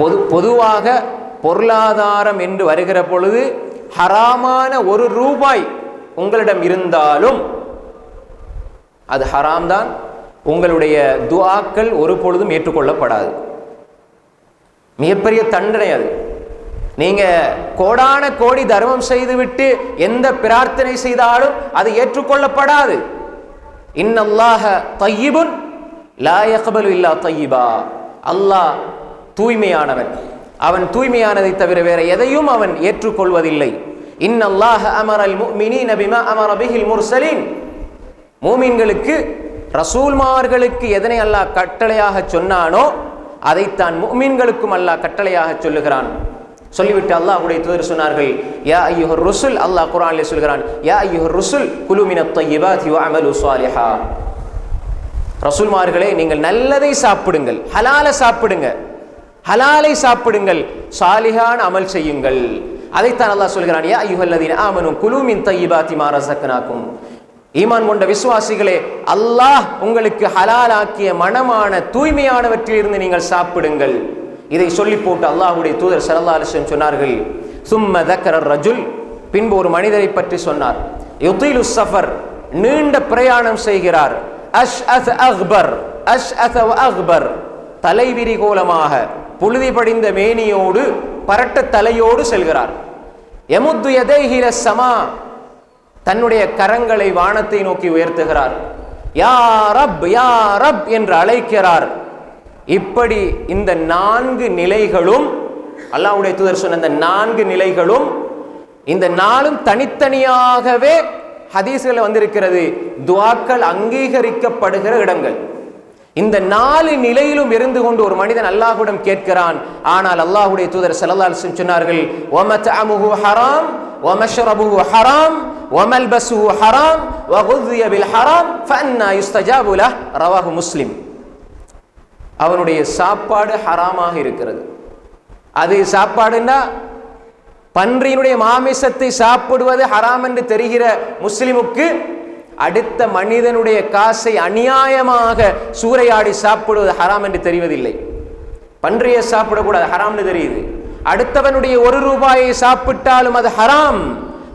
பொது பொதுவாக பொருளாதாரம் என்று வருகிற பொழுது ஹராமான ஒரு ரூபாய் உங்களிடம் இருந்தாலும் அது ஹராம் தான் உங்களுடைய துவாக்கள் ஒரு பொழுதும் ஏற்றுக்கொள்ளப்படாது. மிகப்பெரிய தண்டனை அது. நீங்க கோடான கோடி தர்மம் செய்துவிட்டு எந்த பிரார்த்தனை செய்தாலும் அது ஏற்றுக்கொள்ளப்படாது. இன்னல்லாஹ தையிபுன் லா யக்பலு இல்லா தையிபா அல்லாஹ் தூய்மையானவன். அவன் தூய்மையானதை தவிர வேற எதையும் அவன் ஏற்றுக்கொள்வதில்லை. இன்னல்லாஹ அமரல் முமினி பிமா அமர பிஹில் முர்சலீன். மூமின்களுக்கு ரசூல்மார்களுக்கு எதனை அல்லாஹ் கட்டளையாக சொன்னானோ அதைத்தான் முஃமின்களுக்கும் அல்லாஹ் கட்டளையாக சொல்லுகிறான். சொல்லிவிட்டு அல்லாஹ்வுடைய தூதர் சொன்னார்கள் யா ஐயுஹர் ருசுல் அல்லாஹ் குரானில் சொல்கிறான் யா ஐயுஹர் ருசுல் குலுமின மினத் திவா அமலு சுவாலிஹா ரசூல்மார்களே நீங்கள் நல்லதை சாப்பிடுங்கள் ஹலால சாப்பிடுங்க. ஹலாலை சாப்பிடுங்கள் சாலிகான அமல் செய்யுங்கள். அதைத்தான் அல்லாஹ் சொல்கிறான் யா ஐயுஹல்லதீன ஆமனு குலு மின் தய்யிபாத்தி ஈமான் கொண்ட விசுவாசிகளே அல்லாஹ் உங்களுக்கு ஹலாலாக்கிய மனமான தூய்மையானவற்றிலிருந்து நீங்கள் சாப்பிடுங்கள். இதை சொல்லி போட்டு அல்லாஹ்வுடைய தூதர் சரல்லா அலைஹி சொன்னார்கள் சும்ம தக்கரர் ரஜுல். பின்பு ஒரு மனிதரை பற்றி சொன்னார் யுத்திலு சஃபர் நீண்ட பிரயாணம் செய்கிறார் அஷ் அஸ் அக்பர் அஷ் அஸ் அக்பர் தலைவிரிகோலமாக புழுதி படிந்த மேனியோடு பரட்ட தலையோடு செல்கிறார். எமுத்து எதைஹில சமா தன்னுடைய கரங்களை வானத்தை நோக்கி உயர்த்துகிறார். யா ரப் யா ரப் என்று அழைக்கிறார். இப்படி இந்த நான்கு நிலைகளும் அல்லாஹ்வுடைய தூதர் சொன்ன இந்த நான்கு நிலைகளும் இந்த நாளும் தனித்தனியாகவே ஹதீஸ்கள் வந்திருக்கிறது. துவாக்கள் அங்கீகரிக்கப்படுகிற இடங்கள். இந்த நாலு நிலையிலும் இருந்து கொண்டு ஒரு மனிதன் அல்லாஹ்விடம் கேட்கிறான். ஆனால் அல்லாஹுடைய தூதர் செல்லல்லால் அலைஹி வஸல்லம் சொன்னார்கள் ஹராம் வமஷ்ரபுஹு ஹராம் வமல்பசுஹு ஹராம் வகுதியபில் ஹராம் ஃபஅன்னா யுஸ்தஜாபு லஹ் ரவாஹு முஸ்லிம். அவனுடைய சாப்பாடு ஹராமாக இருக்கிறது. அது சாப்பாடுன்னா பன்றியினுடைய மாமிசத்தை சாப்பிடுவது ஹராம் என்று தெரிகிற முஸ்லிமுக்கு அடுத்த மனிதனுடைய காசை அநியாயமாக சூறையாடி சாப்பிடுவது ஹராம் என்று தெரிவதில்லை. பன்றியை சாப்பிடக்கூடாது ஹராம்னு தெரியுது. அடுத்தவனுடைய ஒரு ரூபாயை சாப்பிட்டாலும் அது ஹராம்.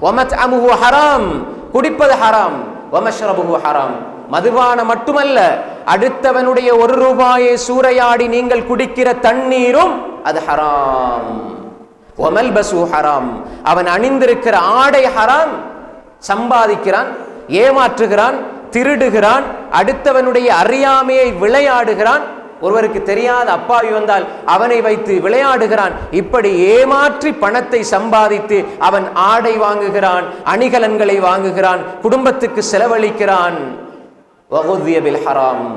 ஒமத் அமுகு ஹராம். குடிப்பது ஹராம். ஒமஷ்ரபுகு ஹராம். மதுபான மட்டுமல்ல அடுத்தவனுடைய ஒரு ரூபாயை சூறையாடி நீங்கள் குடிக்கிற தண்ணீரும் அது ஹராம். ஒமல் பசு ஹராம். அவன் அணிந்திருக்கிற ஆடை ஹராம். சம்பாதிக்கிறான் ஏமாற்றுகிறான் திருடுகிறான் அடுத்தவனுடைய அறியாமையை விளையாடுகிறான். ஒருவருக்கு தெரியாத அப்பாவி வந்தால் அவனை வைத்து விளையாடுகிறான். இப்படி ஏமாற்றி பணத்தை சம்பாதித்து அவன் ஆடை வாங்குகிறான் அணிகலன்களை வாங்குகிறான் குடும்பத்துக்கு செலவழிக்கிறான். ஹராம்.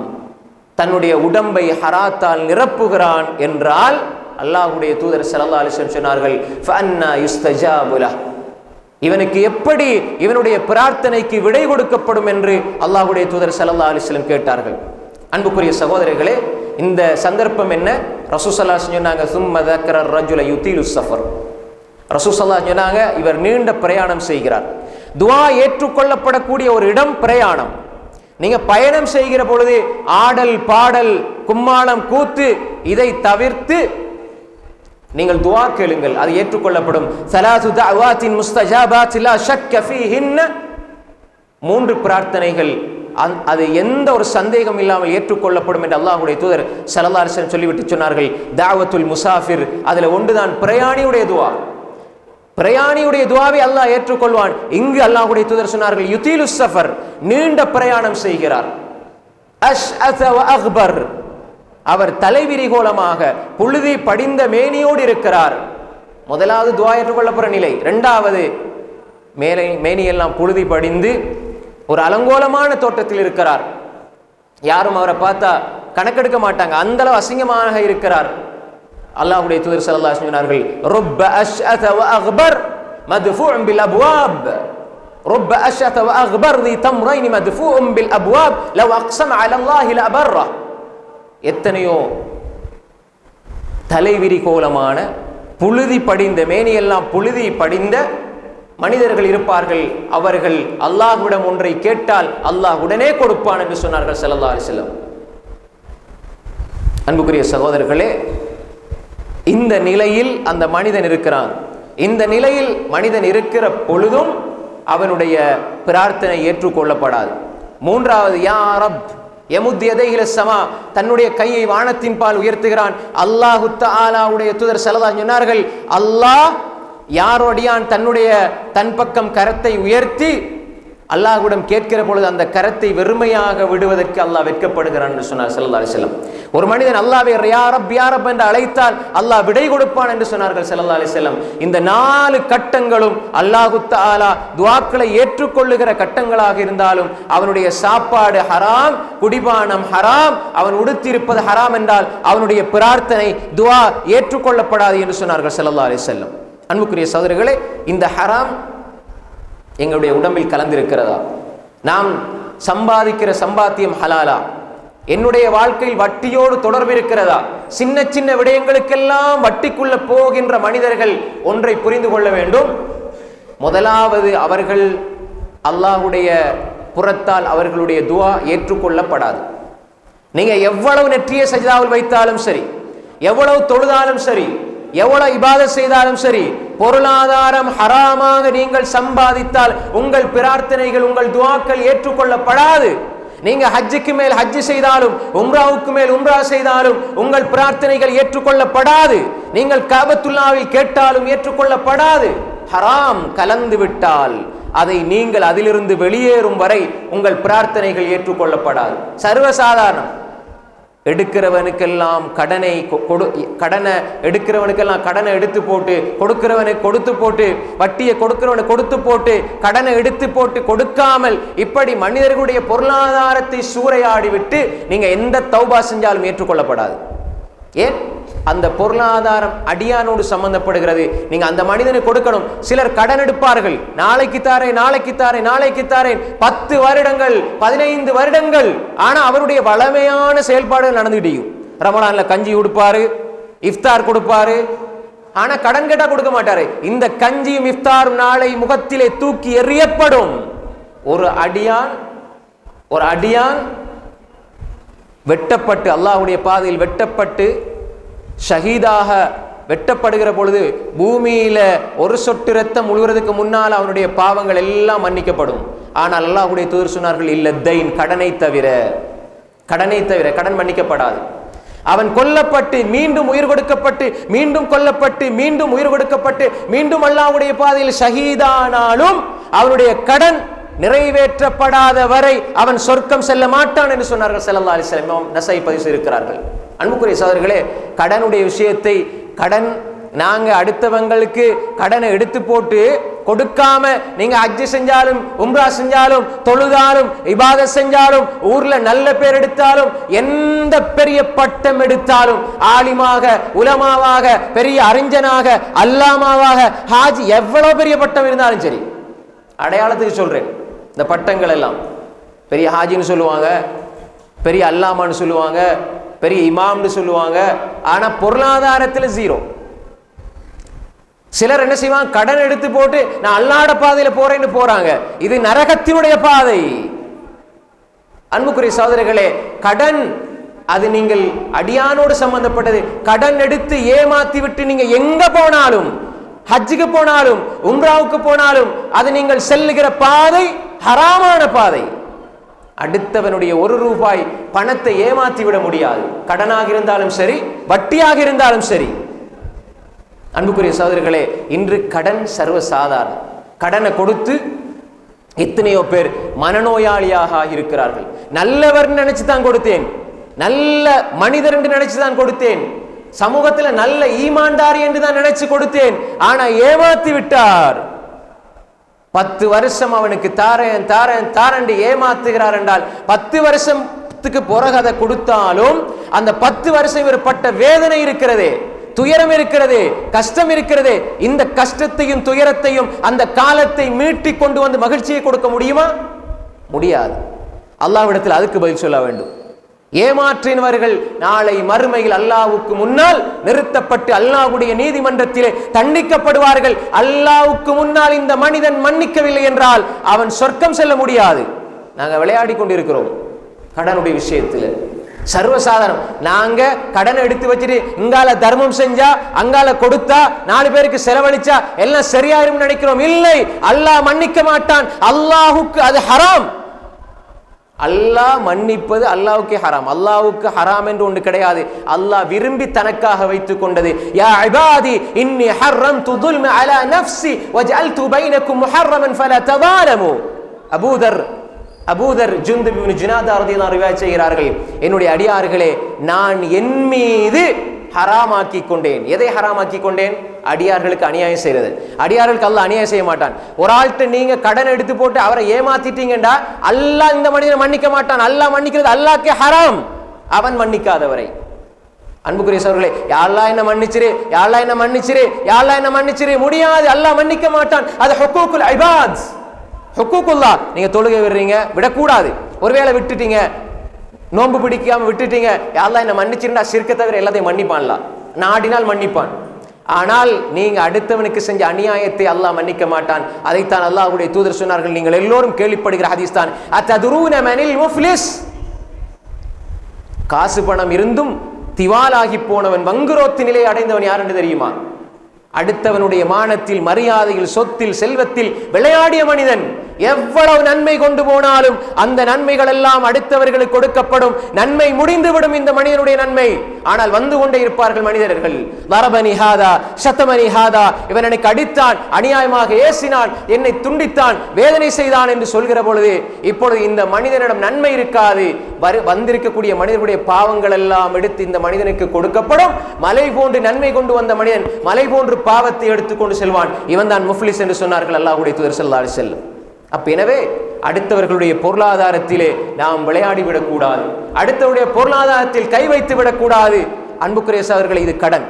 தன்னுடைய உடம்பை ஹராத்தால் நிரப்புகிறான் என்றால் அல்லாஹ்வுடைய தூதர் ஸல்லல்லாஹு சொன்னார்கள் இவனுக்கு எப்படி இவனுடைய பிரார்த்தனைக்கு விடை கொடுக்கப்படும் என்று அல்லாஹ்வுடைய தூதர் சல்லா அலிஸ்லம் கேட்டார்கள். அன்புக்குரிய சகோதரர்களே இந்த சந்தர்ப்பம் என்ன? ரசூசல்லா சொன்னாங்க சும்ம தக்கர ரஜுல யுத்தீலு சஃபர் ரசூசல்லா சொன்னாங்க இவர் நீண்ட பிரயாணம் செய்கிறார். துவா ஏற்றுக்கொள்ளப்படக்கூடிய ஒரு இடம் பிரயாணம். நீங்க பயணம் செய்கிற பொழுது ஆடல் பாடல் கும்மாளம் கூத்து இதை தவிர்த்து நீங்கள் துவா கேளுங்கள் அது ஏற்றுக்கொள்ளப்படும். சலாசு தஅவாத்தின் முஸ்தஜாபாத் லா ஷக் ஃபீஹின்ன. மூன்று பிரார்த்தனைகள் அந்- அது எந்த ஒரு சந்தேகம் இல்லாமல் ஏற்றுக்கொள்ளப்படும் என்று அல்லாஹுடைய தூதர் ஸல்லல்லாஹு அலைஹி சொல்லிவிட்டு சொன்னார்கள். தாவத்துல் முசாஃபிர் அதில் ஒன்றுதான் பிரயாணியுடைய துவா. பிரயாணியுடைய துவாவை அல்லாஹ் ஏற்றுக்கொள்வான். இங்கு அல்லாஹுடைய தூதர் சொன்னார்கள் யுத்தீலு சஃபர் நீண்ட பிரயாணம் செய்கிறார். அஷ் அக்பர் அவர் தலைவிரிகோலமாக புழுதி படிந்த மேனியோடு இருக்கிறார். முதலாவது துவா ஏற்றுக்கொள்ளப்படுற நிலை. இரண்டாவது மேலே மேனியெல்லாம் புழுதி படிந்து ஒரு அலங்கோலமான தோட்டத்தில் இருக்கிறார். யாரும் அவரை பார்த்தா கணக்கெடுக்க மாட்டாங்க. அந்த அளவு அசிங்கமாக இருக்கிறார். அல்லாஹ்வுடைய தூதர் சல்லா சொன்னார்கள் ரொப்ப அஷ்அத வ அக்பர் மத்ஃபூஉன் பில் அப்வாப். ருப்ப அஷ்அத வ அக்பர் தி தம்ரைன் மத்ஃபூஉன் பில் அப்வாப் லவ் அக்ஸம அலா அல்லாஹி எத்தனையோ தலைவிரிகோலமான புழுதி படிந்த மேனியெல்லாம் புழுதி படிந்த மனிதர்கள் இருப்பார்கள். அவர்கள் அல்லாஹ்விடம் ஒன்றை கேட்டால் அல்லாஹ் உடனே கொடுப்பான் என்று சொன்னார்கள் செல்லல்லா அலிசல்லம் அன்புக்குரிய சகோதரர்களே இந்த நிலையில் அந்த மனிதன் இருக்கிறான். இந்த நிலையில் மனிதன் இருக்கிற பொழுதும் அவனுடைய பிரார்த்தனை ஏற்றுக்கொள்ளப்படாது. மூன்றாவது யா எமுத் எதைகில சமா தன்னுடைய கையை வானத்தின் பால் உயர்த்துகிறான். அல்லாஹு ஆலாவுடைய தூதர் செலதா சொன்னார்கள் அல்லாஹ் யாரோடியான் தன்னுடைய தன் பக்கம் கரத்தை உயர்த்தி அல்லாஹ்விடம் கேட்கிற பொழுது அந்த கரத்தை வெறுமையாக விடுவதற்கு அல்லாஹ் வெட்கப்படுகிறான் என்று சொன்னார் ஸல்லல்லாஹு அலிசல்லம் ஒரு மனிதன் அல்லாவை யாரப் யாரப் என்று அழைத்தால் அல்லாஹ் விடை கொடுப்பான் என்று சொன்னார்கள் ஸல்லல்லாஹு அலிசல்லம் இந்த நாலு கட்டங்களும் அல்லாஹு தாலா துவாக்களை ஏற்றுக்கொள்ளுகிற கட்டங்களாக இருந்தாலும் அவனுடைய சாப்பாடு ஹராம் குடிபானம் ஹராம் அவன் உடுத்திருப்பது ஹராம் என்றால் அவனுடைய பிரார்த்தனை துவா ஏற்றுக்கொள்ளப்படாது என்று சொன்னார்கள் ஸல்லல்லாஹு அலிசல்லம் அன்புக்குரிய சகோதரர்களே இந்த ஹராம் எங்களுடைய உடம்பில் கலந்திருக்கிறதா? நாம் சம்பாதிக்கிற சம்பாத்தியம் ஹலாலா. என்னுடைய வாழ்க்கையில் வட்டியோடு தொடர்பு இருக்கிறதா சின்ன சின்ன விடயங்களுக்கெல்லாம் வட்டிக்குள்ள போகின்ற மனிதர்கள் ஒன்றை புரிந்து கொள்ள வேண்டும். முதலாவது அவர்கள் அல்லாஹ்வுடைய புறத்தால் அவர்களுடைய துவா ஏற்றுக்கொள்ளப்படாது. நீங்க எவ்வளவு நெற்றிய சஜிதாவில் வைத்தாலும் சரி எவ்வளவு தொழுதாலும் சரி எவ்வளவு இபாத செய்தாலும் சரி பொருளாதாரம் ஹராமாக நீங்கள் சம்பாதித்தால் உங்கள் பிரார்த்தனைகள் உங்கள் துவாக்கள் ஏற்றுக்கொள்ளப்படாது. நீங்க ஹஜ்ஜுக்கு மேல் ஹஜ்ஜு செய்தாலும் உம்ராவுக்கு மேல் உம்ரா செய்தாலும் உங்கள் பிரார்த்தனைகள் ஏற்றுக்கொள்ளப்படாது. நீங்கள் காபத்துல்லாவில் கேட்டாலும் ஏற்றுக்கொள்ளப்படாது. ஹராம் கலந்து விட்டால் அதை நீங்கள் அதிலிருந்து வெளியேறும் வரை உங்கள் பிரார்த்தனைகள் ஏற்றுக்கொள்ளப்படாது. சர்வசாதாரணம். எடுக்கிறவனுக்கெல்லாம் கடனை கொ- கொடு கடனை எடுக்கிறவனுக்கெல்லாம் கடனை எடுத்து போட்டு கொடுக்கிறவனை கொடுத்து போட்டு வட்டியை கொடுக்கிறவனை கொடுத்து போட்டு கடனை எடுத்து போட்டு கொடுக்காமல் இப்படி மனிதர்களுடைய பொருளாதாரத்தை சூறையாடி விட்டு நீங்கள் எந்த தௌபா செஞ்சாலும் ஏற்றுக்கொள்ளப்படாது. ஏன்? அந்த பொருளாதாரம் அடியானோடு சம்பந்தப்படுகிறது. நீங்க அந்த மனிதனுக்கு கொடுக்கணும். சிலர் கடன் எடுப்பார்கள். நாளைக்கு தாரேன் நாளைக்கு தாரேன் நாளைக்கு தாரேன். பத்து வருடங்கள் பதினைந்து வருடங்கள். ஆனா அவருடைய வளமையான செயல்பாடுகள் நடந்துகிட்டையும் ரமலான்ல கஞ்சி கொடுப்பாரு இஃப்தார் கொடுப்பாரு. ஆனா கடன் கேட்டா கொடுக்க மாட்டாரு. இந்த கஞ்சியும் இஃப்தாரும் நாளை முகத்திலே தூக்கி எறியப்படும். ஒரு அடியான் ஒரு அடியான் வெட்டப்பட்டு அல்லாஹ்வுடைய பாதையில் வெட்டப்பட்டு ஷஹீதாக வெட்டப்படுகிற பொழுது பூமியில ஒரு சொட்டு ரத்தம் முழுகிறதுக்கு முன்னால் அவனுடைய பாவங்கள் எல்லாம் மன்னிக்கப்படும். ஆனால் அல்லாஹுடைய தூதர் சொன்னார்கள் இல்ல தைன் கடனை தவிர. கடனை தவிர கடன் மன்னிக்கப்படாது. அவன் கொல்லப்பட்டு மீண்டும் உயிர் கொடுக்கப்பட்டு மீண்டும் கொல்லப்பட்டு மீண்டும் உயிர் கொடுக்கப்பட்டு மீண்டும் அல்லாவுடைய பாதையில் ஷஹீதானாலும் அவனுடைய கடன் நிறைவேற்றப்படாத வரை அவன் சொர்க்கம் செல்ல மாட்டான் என்று சொன்னார்கள். செல்லல்லா அலிஸ்லாம் நசை பதிவு செய்திருக்கிறார்கள். அன்புக்குரிய சோதர்களே கடனுடைய விஷயத்தை கடன் நாங்க அடுத்தவங்களுக்கு கடனை எடுத்து போட்டு கொடுக்காம நீங்க ஹஜ்ஜு செஞ்சாலும் உம்ரா செஞ்சாலும் தொழுதாலும் இபாதத் செஞ்சாலும் ஊர்ல நல்ல பேர் எடுத்தாலும் எந்த பெரிய பட்டம் எடுத்தாலும் ஆலிமாக உலமாவாக பெரிய அறிஞனாக அல்லாமாவாக ஹாஜி எவ்வளவு பெரிய பட்டம் இருந்தாலும் சரி அடையாளத்துக்கு சொல்றேன் இந்த பட்டங்கள் எல்லாம் பெரிய ஹாஜின்னு சொல்லுவாங்க பெரிய அல்லாமான்னு சொல்லுவாங்க பெரிய இமாம்னு சொல்லுவாங்க. ஆனா பொருளாதாரத்துல ஜீரோ சிலர் என்ன செய்வாங்க? கடன் எடுத்து போட்டு நான் அல்லாட பாதையில போறேன்னு போறாங்க. இது நரகத்தினுடைய பாதை. அன்புக்குரிய சகோதரர்களே கடன் அது நீங்கள் அடியானோடு சம்பந்தப்பட்டது. கடன் எடுத்து ஏமாத்தி விட்டு நீங்க எங்க போனாலும் ஹஜ்ஜுக்கு போனாலும் உம்ராவுக்கு போனாலும் அது நீங்கள் செல்லுகிற பாதை ஹராமான பாதை. அடுத்தவனுடைய ஒரு ரூபாய் பணத்தை ஏமாத்தி விட முடியாது. கடனாக இருந்தாலும் சரி வட்டியாக இருந்தாலும் சரி. அன்புக்குரிய சகோதரர்களே இன்று கடன் சர்வசாதாரணம். கடனை கொடுத்து எத்தனையோ பேர் மனநோயாளியாக இருக்கிறார்கள் நல்லவர் நினைச்சு தான் கொடுத்தேன். நல்ல மனிதர் என்று நினைச்சு தான் கொடுத்தேன். சமூகத்துல நல்ல ஈமான்தாரி என்று தான் நினைச்சு கொடுத்தேன். ஆனா ஏமாத்தி விட்டார். பத்து வருஷம் அவனுக்கு தாரேன் தாரேன் தாரண்டு ஏமாத்துகிறார் என்றால் பத்து வருஷத்துக்கு பிறகு அதை கொடுத்தாலும் அந்த பத்து வருஷம் இவர் பட்ட வேதனை இருக்கிறதே துயரம் இருக்கிறதே கஷ்டம் இருக்கிறதே இந்த கஷ்டத்தையும் துயரத்தையும் அந்த காலத்தை மீட்டி கொண்டு வந்து மகிழ்ச்சியை கொடுக்க முடியுமா? முடியாது. அல்லாவிடத்தில் அதுக்கு பதில் சொல்ல வேண்டும். ஏமாற்றினவர்கள் நாளை மறுமையில் அல்லாவுக்கு முன்னால் நிறுத்தப்பட்டு அல்லாஹ்வுடைய நீதிமன்றத்திலே தண்டிக்கப்படுவார்கள். அல்லாவுக்கு முன்னால் இந்த மனிதன் மன்னிக்கவில்லை என்றால் அவன் சொர்க்கம் செல்ல முடியாது. நாங்கள் விளையாடி கொண்டிருக்கிறோம் கடனுடைய விஷயத்தில். சர்வசாதாரணம். நாங்க கடன் எடுத்து வச்சுட்டு இங்கால தர்மம் செஞ்சா அங்கால கொடுத்தா நாலு பேருக்கு செலவழிச்சா எல்லாம் சரியாயிரும் நினைக்கிறோம். இல்லை அல்லாஹ் மன்னிக்க மாட்டான். அல்லாஹுக்கு அது ஹராம். அல்லாஹ் மன்னிப்பது அல்லாவுக்கே ஹராம். அல்லாவுக்கு ஹராம் என்று ஒன்று கிடையாது. அல்லாஹ் விரும்பி தனக்காக வைத்துக் கொண்டது. யா இபாதி இன்னி ஹர்ரம் துதுல்ம அலா நஃப்சி வஜஅல்து பைனக்கும் முஹர்ரமன் ஃபலா ததாலமு அபூதர் அபூதர் ஜுந்து இப்னு ஜுனாதா ரதியல்லாஹு ரிவாயத் செய்கிறார்கள். என்னுடைய அடியார்களே நான் என் மீது ஹராமாக்கி கொண்டேன் எதை ஹராமாக்கி கொண்டேன் அடியார்களுக்கு அநியாயம் செய்யறது. அடியார்களுக்கு அல்ல அநியாயம் செய்ய மாட்டான். ஒரு ஆள்கிட்ட நீங்க கடன் எடுத்து போட்டு அவரை ஏமாத்திட்டீங்கடா அல்லாஹ் இந்த மனிதனை மன்னிக்க மாட்டான். அல்லா மன்னிக்கிறது அல்லாக்கே ஹராம். அவன் மன்னிக்காதவரை. அன்புக்குரிய சோர்களே யாரெல்லாம் என்ன மன்னிச்சிரு யாரெல்லாம் என்ன மன்னிச்சிரு யாரெல்லாம் என்ன மன்னிச்சிரு. முடியாது அல்லாஹ் மன்னிக்க மாட்டான். அது ஹொக்கூக்குல் ஐபாத் ஹொக்கூக்குல்லா நீங்க தொழுகை விடுறீங்க விடக்கூடாது. ஒருவேளை விட்டுட்டீங்க நோன்பு பிடிக்காம விட்டுட்டீங்க. யாரெல்லாம் என்ன மன்னிச்சிருந்தா சிறுக்க தவிர எல்லாத்தையும் மன்னிப்பான்லாம் நாடினால் மன்னிப்பான். ஆனால் நீங்கள் அடுத்தவனுக்கு செஞ்ச அநியாயத்தை அல்லாஹ் மன்னிக்க மாட்டான். அதைத்தான் அல்லாஹ்வுடைய தூதர் சொன்னார்கள். நீங்கள் எல்லோரும் கேள்விப்படுகிற ஹதீஸ் தான். காசு பணம் இருந்தும் திவாலாகி போனவன் வங்குரோத்து நிலை அடைந்தவன் யார் என்று தெரியுமா? அடுத்தவனுடைய மானத்தில் மரியாதையில் சொத்தில் செல்வத்தில் விளையாடிய மனிதன் எவ்வளவு நன்மை கொண்டு போனாலும் அந்த நன்மைகள் எல்லாம் அடுத்தவர்களுக்கு கொடுக்கப்படும். நன்மை முடிந்துவிடும் இந்த மனிதனுடைய நன்மை. ஆனால் வந்து கொண்டே இருப்பார்கள் மனிதர்கள். வரபனி ஹாதா சத்தமணி ஹாதா இவன் எனக்கு அடித்தான் அநியாயமாக ஏசினான் என்னை துண்டித்தான் வேதனை செய்தான் என்று சொல்கிற பொழுது இப்பொழுது இந்த மனிதனிடம் நன்மை இருக்காது. வரு வந்திருக்கக்கூடிய மனிதனுடைய பாவங்கள் எல்லாம் எடுத்து இந்த மனிதனுக்கு கொடுக்கப்படும். மலை போன்று நன்மை கொண்டு வந்த மனிதன் மலை போன்று பாவத்தை எடுத்துக்கொண்டு செல்வான். இவன் தான் முஃப்லிஸ் என்று சொன்னார்கள் அல்லாஹுடைய தூதர் செல்லாறு செல்லும் அப்ப எனவே அடுத்தவர்களுடைய பொருளாதாரத்திலே நாம் விளையாடி விடக்கூடாது. அடுத்தவருடைய பொருளாதாரத்தில் கை வைத்து விடக்கூடாது. அன்புக்குரிய சகோதரர்களே இது கடன்.